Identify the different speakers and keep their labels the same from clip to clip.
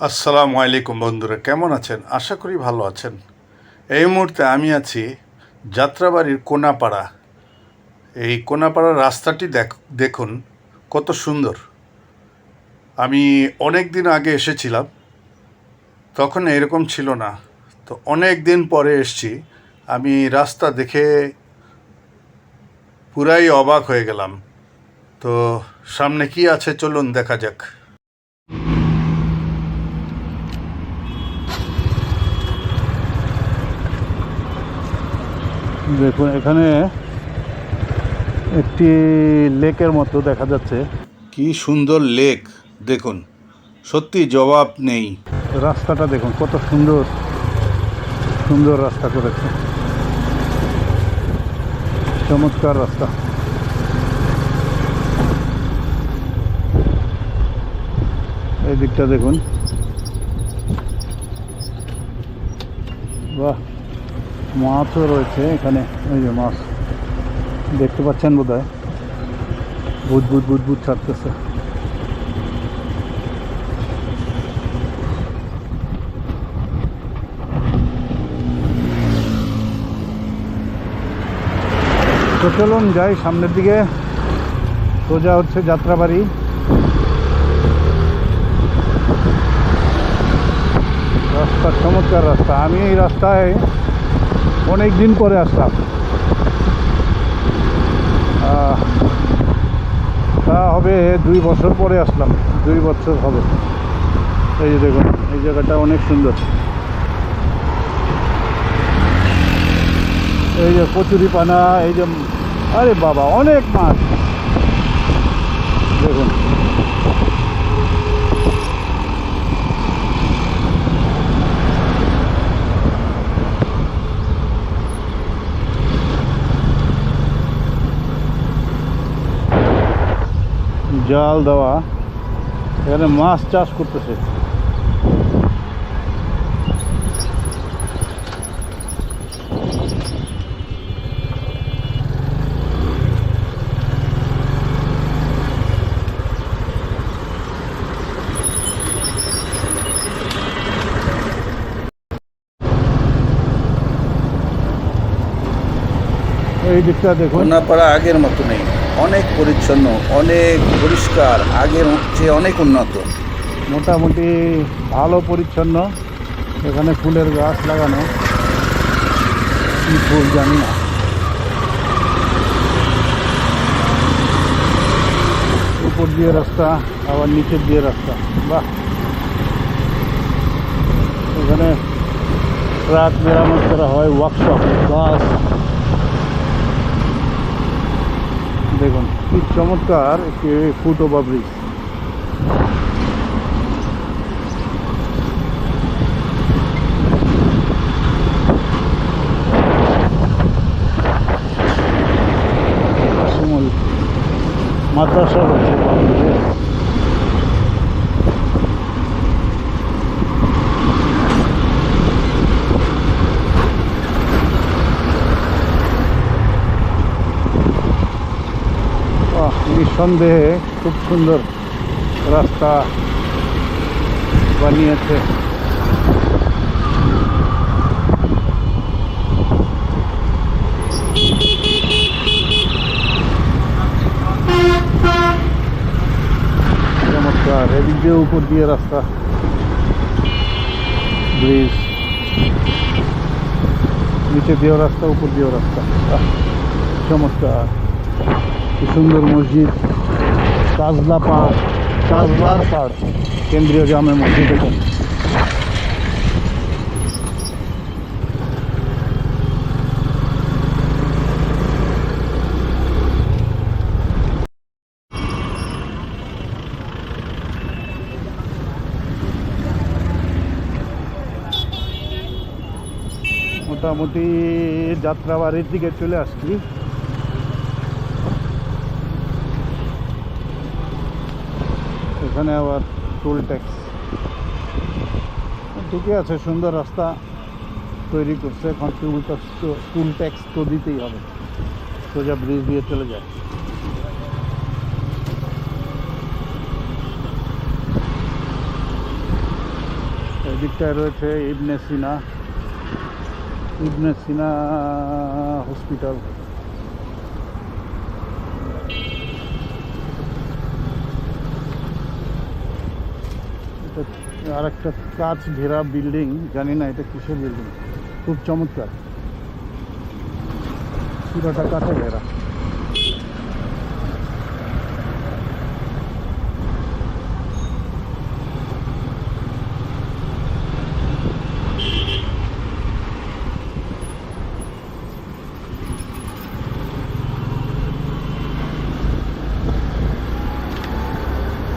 Speaker 1: আসসালামু আলাইকুম বন্ধুরা, কেমন আছেন? আশা করি ভালো আছেন। এই মুহূর্তে আমি আছি যাত্রাবাড়ির কোনাপাড়া। এই কোনাপাড়ার রাস্তাটি দেখ, দেখুন, কত সুন্দর। আমি অনেক দিন আগে এসেছিলাম, তখন এরকম ছিল না। তো অনেক দিন পরে এসছি, আমি রাস্তা দেখে পুরাই অবাক হয়ে গেলাম। তো সামনে কি আছে চলুন দেখা যাক।
Speaker 2: দেখুন এখানে একটি লেকের মতো দেখা যাচ্ছে।
Speaker 1: কি সুন্দর লেক দেখুন। সত্যি জবাব নেই।
Speaker 2: রাস্তাটা দেখুন কত সুন্দর সুন্দর রাস্তা করেছে। চমৎকার রাস্তা। এই দিকটা দেখুন। বাহ। মাছও রয়েছে এখানে, এই যে মাছ। দেখতে পাচ্ছেন বোধ হয় বুধ বুধ বুধ বুধ ছাড়তেছে। তো চলুন যাই সামনের দিকে। সোজা হচ্ছে যাত্রাবাড়ি। রাস্তা চমৎকার রাস্তা। আমি এই রাস্তায় অনেক দিন পরে আসলাম। তা হবে দুই বছর পরে আসলাম। দুই বছর হবে। এই যে দেখুন, এই জায়গাটা অনেক সুন্দর। এই যে কচুরি পানা, এই যে, আরে বাবা, অনেক মাছ। দেখুন। জাল দেওয়া। এখানে মাছ চাষ করতেছে। এই দিকটা দেখুন।
Speaker 1: কোনাপাড়া আগের মতো নেই। অনেক পরিচ্ছন্ন, অনেক পরিষ্কার, আগের চেয়ে অনেক উন্নত।
Speaker 2: মোটামুটি ভালো পরিচ্ছন্ন। এখানে ফুলের গাছ লাগানো। কি ফুল জানি না। উপর দিয়ে রাস্তা, আবার নিচের দিয়ে রাস্তা। বাহ! এখানে ট্রাক মেরামত করা হয় ওয়ার্কশপ বাস দেখুন কি চমৎকার একটি ফুট ওভার ব্রিজ। মাদ্রাসা রয়েছে বাংলাদেশে বাহ, নিঃসন্দেহে খুব সুন্দর রাস্তা বানিয়েছে। চমৎকার এদিক দিয়ে উপর দিয়ে রাস্তা। ব্রিজ। নিচে দিয়েও রাস্তা উপর দিয়েও রাস্তা। বাহ, চমৎকার। কি সুন্দর মসজিদ কাজলা পাড় কাজলার পাড় কেন্দ্রীয় জামে মসজিদ এখানে। মোটামুটি যাত্রাবাড়ির দিকে চলে আসছি। এখানে আবার টোল ট্যাক্স ঠিকই আছে, সুন্দর রাস্তা তৈরি করছে। এখন টুল ট্যাক্স তো টুল ট্যাক্স তো দিতেই হবে। সোজা ব্রিজ দিয়ে চলে যায়। এদিকটায় রয়েছে ইবনে সিনা। ইবনে সিনা হসপিটাল এটা আর একটা কাঁচ ঘেরা বিল্ডিং জানি না এটা কিসের বিল্ডিং খুব চমৎকার। পুরোটা কাঁচা ঘেরা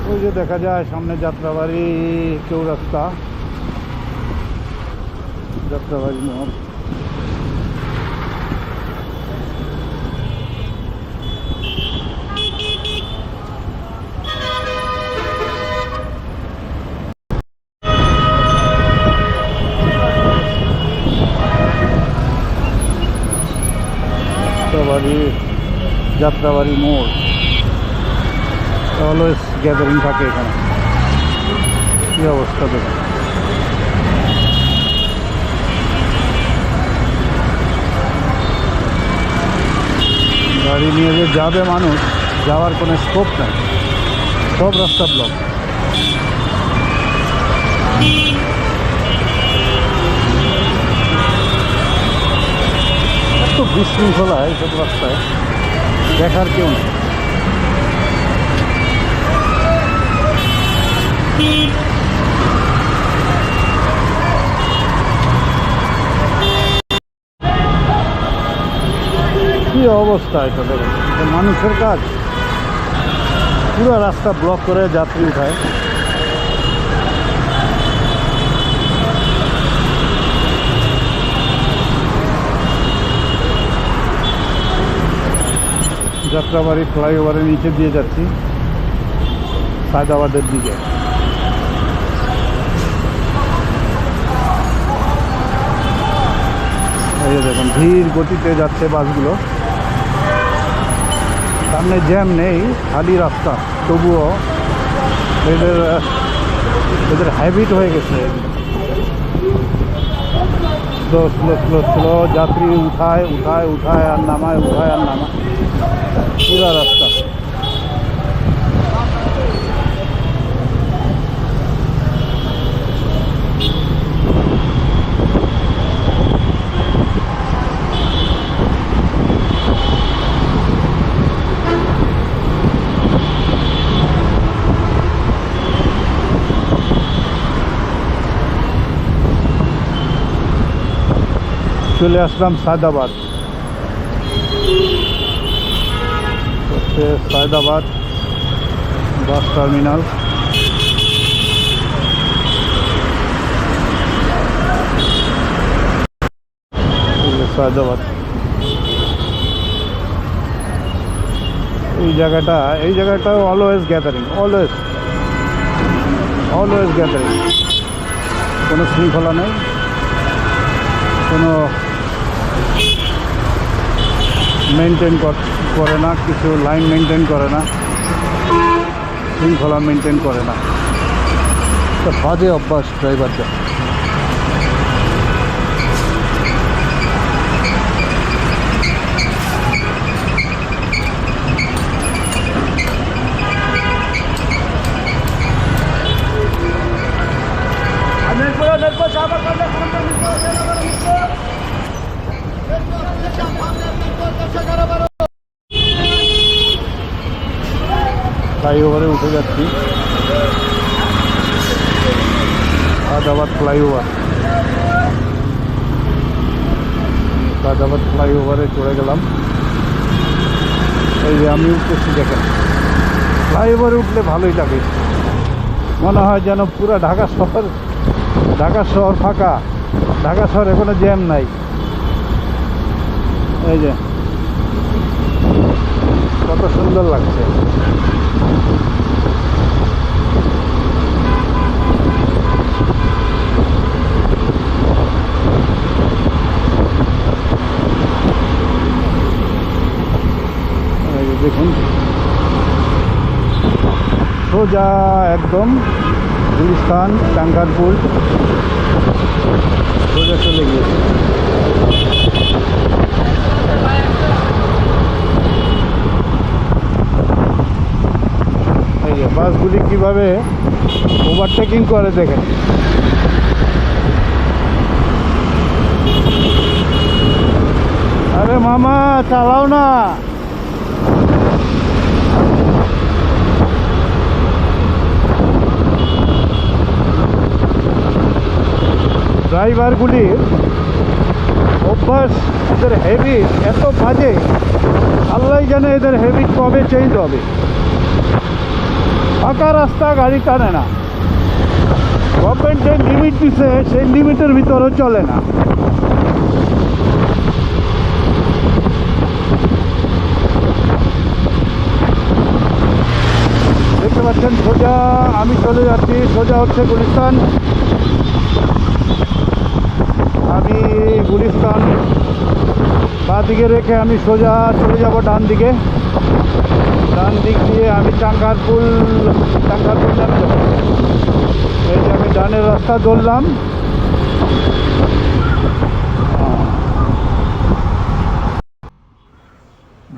Speaker 2: ওই যে দেখা যায় সামনে যাত্রাবাড়ি চৌরাস্তা। যাত্রাবাড়ি মোড় যাত্রাবাড়ি যাত্রাবাড়ি মোড়। অলওয়েজ গ্যাদারিং থাকে এখানে। কী অবস্থা দেখুন গাড়ি নিয়ে যে যাবে মানুষ, যাওয়ার কোনো স্কোপ নেই। সব রাস্তা ব্লক এত বিশৃঙ্খলা এইসব রাস্তায়। দেখার কেউ নেই। কি অবস্থা এটা মানুষের কাজ। পুরো রাস্তা ব্লক করে যাত্রী উঠায়। যাত্রাবাড়ি, ফ্লাইওভারের নিচে দিয়ে যাচ্ছি, সায়দাবাদের দিকে। এই দেখুন, ধীর গতিতে যাচ্ছে বাসগুলো। সামনে জ্যাম নেই, খালি রাস্তা। তবুও এদের এদের হ্যাবিট হয়ে গেছে। স্লো স্লো স্লো স্লো, যাত্রী উঠায় উঠায় উঠায় আর নামায়, উঠায় আর নামায়। পুরা রাস্তা। চলে আসলাম সায়দাবাদ। হচ্ছে সায়দাবাদ বাস টার্মিনাল। সায়দাবাদ। এই জায়গাটা এই জায়গাটা always gathering always always gathering কোনো শৃঙ্খলা নেই, কোনো মেনটেন করে না, কিছু লাইন মেনটেন করে না, শৃঙ্খলা মেনটেন করে না। বাজে অভ্যাস ড্রাইভারদের যাচ্ছি। সাদাবাদ ফ্লাইওভার। সাদাবাদ ফ্লাইওভারে চড়ে গেলাম। এই যে আমি উঠতেছি দেখেন। ফ্লাইওভারে উঠলে ভালোই লাগে। মনে হয় যেন পুরো ঢাকা শহর ঢাকা শহর ফাঁকা। ঢাকা শহরে কোনো জ্যাম নাই। এই যে, কত সুন্দর লাগছে। দেখুন। সোজা একদম গুলিস্তান টাঙ্গারপুর সোজা চলে গিয়েছে। বাসগুলি কীভাবে ওভারটেকিং করে দেখেন। আরে মামা, চালাও না। ড্রাইভারগুলির অভ্যাস এদের হেবিট এত বাজে আল্লাহ জানে এদের হেবিট কবে চেঞ্জ হবে। ফাঁকা রাস্তা, গাড়ি টানে না। গভর্নমেন্ট যে লিমিট দিছে, সেই লিমিটের ভিতরেও চলে না। দেখতে পাচ্ছেন সোজা, আমি চলে যাচ্ছি, সোজা হচ্ছে গুলিস্তান আমি গুলিস্তান বা দিকে রেখে আমি সোজা চলে যাব ডান দিকে। ডান দিক দিয়ে আমি টাঙ্গারপুল টাঙ্গারপুল নামে যাব। এই যে আমি ডানের রাস্তা ধরলাম।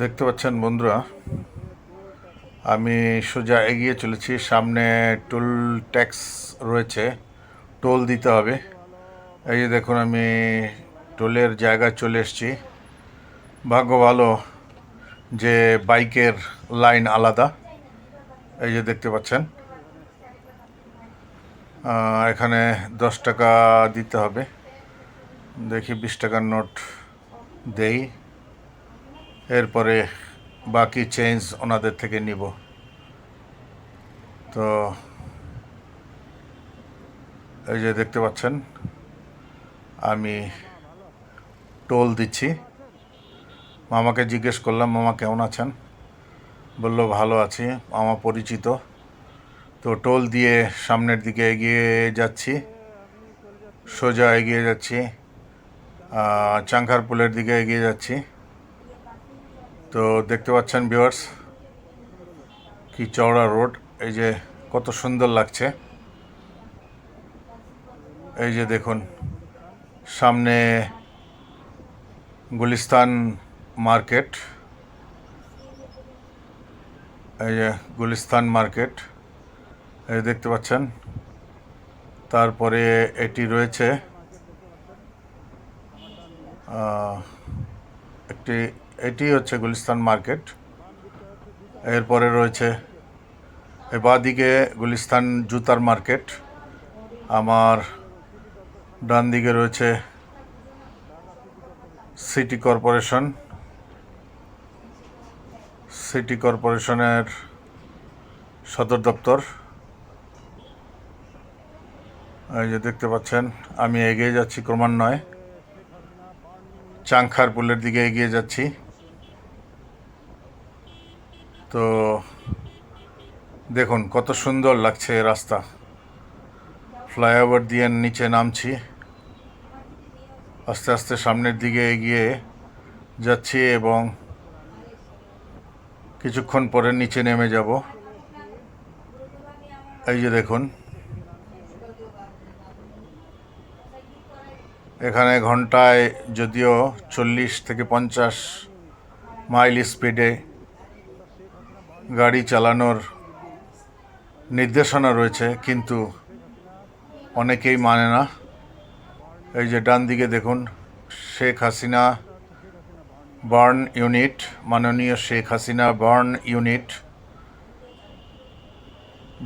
Speaker 1: দেখতে পাচ্ছেন বন্ধুরা, আমি সোজা এগিয়ে চলেছি। সামনে টোল ট্যাক্স রয়েছে, টোল দিতে হবে। এই যে দেখুন, আমি টোলের জায়গা চলে এসেছি। ভাগ্য ভালো যে বাইকের লাইন আলাদা। এই যে দেখতে পাচ্ছেন। এখানে দশ টাকা দিতে হবে। দেখি বিশ টাকার নোট দেই। এরপরে বাকি চেঞ্জ ওনাদের থেকে নিব। তো এই যে দেখতে পাচ্ছেন, আমি টোল দিচ্ছি। মামাকে জিজ্ঞেস করলাম মামা কেমন আছেন? বলল ভালো আছি মামা পরিচিত। তো টোল দিয়ে সামনের দিকে এগিয়ে যাচ্ছি সোজা এগিয়ে যাচ্ছি আহ, চাংখারপুলের দিকে এগিয়ে যাচ্ছি। তো দেখতে পাচ্ছেন ভিউয়ার্স কি চওড়া রোড এই যে কত সুন্দর লাগছে। এই যে দেখুন সামনে গুলিস্তান মার্কেট, এই যে গুলিস্তান মার্কেট, এই দেখতে পাচ্ছেন। তারপরে এটি রয়েছে একটি, এটি হচ্ছে গুলিস্তান মার্কেট। এরপরে রয়েছে বাঁদিকে গুলিস্তান জুতার মার্কেট। আমার ডান দিকে রয়েছে সিটি কর্পোরেশন। সিটি কর্পোরেশনের সদর দপ্তর। এই যে দেখতে পাচ্ছেন, আমি এগিয়ে যাচ্ছি ক্রমান্বয়ে। চাংখার পুলের দিকে এগিয়ে যাচ্ছি। তো দেখুন, কত সুন্দর লাগছে রাস্তা। ফ্লাইওভার দিয়ে নিচে নামছি। আস্তে আস্তে সামনের দিকে এগিয়ে যাচ্ছি এবং কিছুক্ষণ পরে নিচে নেমে যাব। এই যে দেখুন। এখানে ঘন্টায় যদিও চল্লিশ থেকে পঞ্চাশ মাইল স্পিডে গাড়ি চালানোর নির্দেশনা রয়েছে, কিন্তু অনেকেই মানে না। এই যে ডান দিকে দেখুন, শেখ হাসিনা বার্ন ইউনিট, মাননীয় শেখ হাসিনা বার্ন ইউনিট,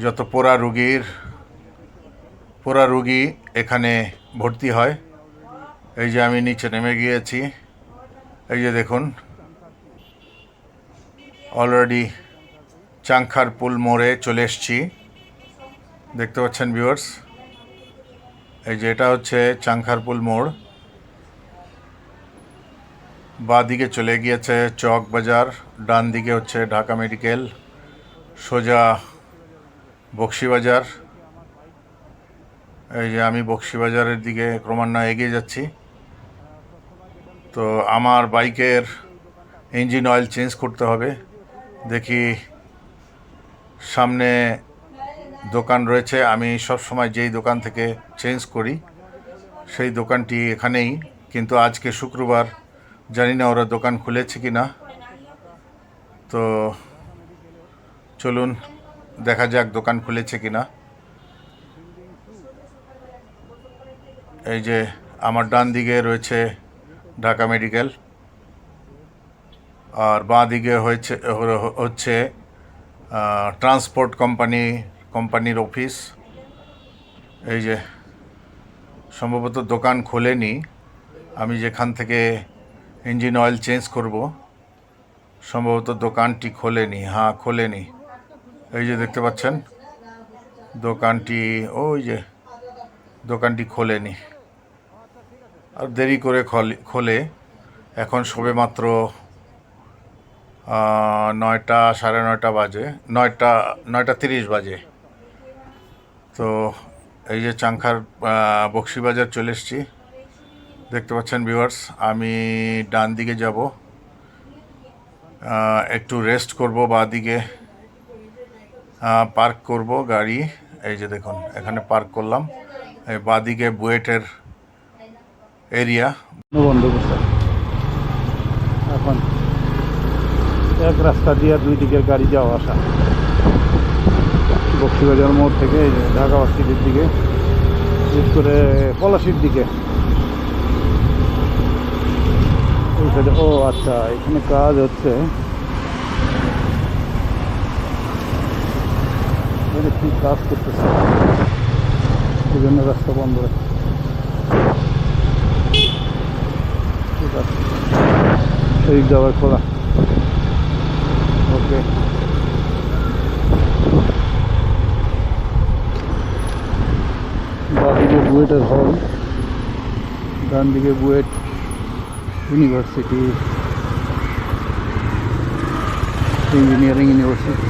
Speaker 1: যত পোড়া রুগীর, পোড়া রুগী এখানে ভর্তি হয়। এই যে আমি নিচে নেমে গিয়েছি, এই যে দেখুন, অলরেডি চাংখার পুল মোড়ে চলে এসছি। দেখতে পাচ্ছেন ভিউয়ার্স? এই যে এটা হচ্ছে চাংখারপুল মোড়। বাঁ দিকে চলে গিয়েছে চক বাজার ডান দিকে হচ্ছে ঢাকা মেডিকেল, সোজা বক্সিবাজার এই যে আমি বক্সিবাজারের দিকে ক্রমান্বয়ে এগিয়ে যাচ্ছি। তো আমার বাইকের ইঞ্জিন অয়েল চেঞ্জ করতে হবে। দেখি সামনে দোকান রয়েছে, আমি সব সময় যেই দোকান থেকে চেঞ্জ করি, সেই দোকানটি এখানেই, কিন্তু আজকে শুক্রবার জানি না ওরা দোকান খুলেছে কি না। তো চলুন, দেখা যাক দোকান খুলেছে কি না। এই যে আমার ডান দিকে রয়েছে ঢাকা মেডিকেল, আর বাঁ দিকে হয়েছে, হচ্ছে ট্রান্সপোর্ট কোম্পানি, কোম্পানির অফিস। এই যে, সম্ভবত দোকান খোলেনি। আমি যেখান থেকে ইঞ্জিন অয়েল চেঞ্জ করব। সম্ভবত দোকানটি খোলেনি। হ্যাঁ খোলেনি। এই যে দেখতে পাচ্ছেন, দোকানটি, ওই যে দোকানটি খোলেনি। আর দেরি করে খোলে এখন সবে মাত্র নয়টা, সাড়ে নয়টা বাজে, নয়টা নয়টা তিরিশ বাজে। তো এই যে চাংখার বক্সিবাজার চলে এসেছি। দেখতে পাচ্ছেন ভিউয়ার্স আমি ডান দিকে যাব। একটু রেস্ট করব বা দিকে। পার্ক করব গাড়ি। এই যে দেখুন, এখানে পার্ক করলাম। এই বাদিকে বুয়েটের এরিয়া
Speaker 2: বন্ধ এখন এক রাস্তা দিয়ে দুই দিকের গাড়ি যাওয়া আসা। বক্সিবাজার মোড় থেকে ঢাকা ভার্সিটির দিকে, বিশেষ করে পলাশির দিকে। এই ও আচ্ছা এখানে কাজ হচ্ছে। কি কাজ করতেছে? এই জন্য রাস্তা বন্ধ ঠিক আছে। শহীদ যাওয়ার খোলা ওকে। বাদিকে বুয়েটের হল ডান দিকে বুয়েট। ইউনিভার্সিটি ইঞ্জিনিয়ারিং ইউনিভার্সিটি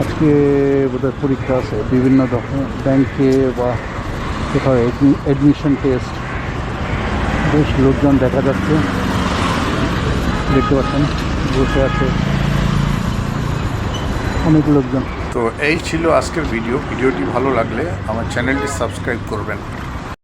Speaker 2: আজকে বোধহয় পরীক্ষা আছে বিভিন্ন রকম ব্যাংকে বা কোথাও অ্যাডমিশন টেস্ট বেশ লোকজন দেখা যাচ্ছে। দেখতে পাচ্ছেন, বসে আছে। অনেক লোকজন।
Speaker 1: তো এই ছিল আজকের ভিডিও ভিডিওটি ভালো লাগলে আমার চ্যানেলটি সাবস্ক্রাইব করবেন।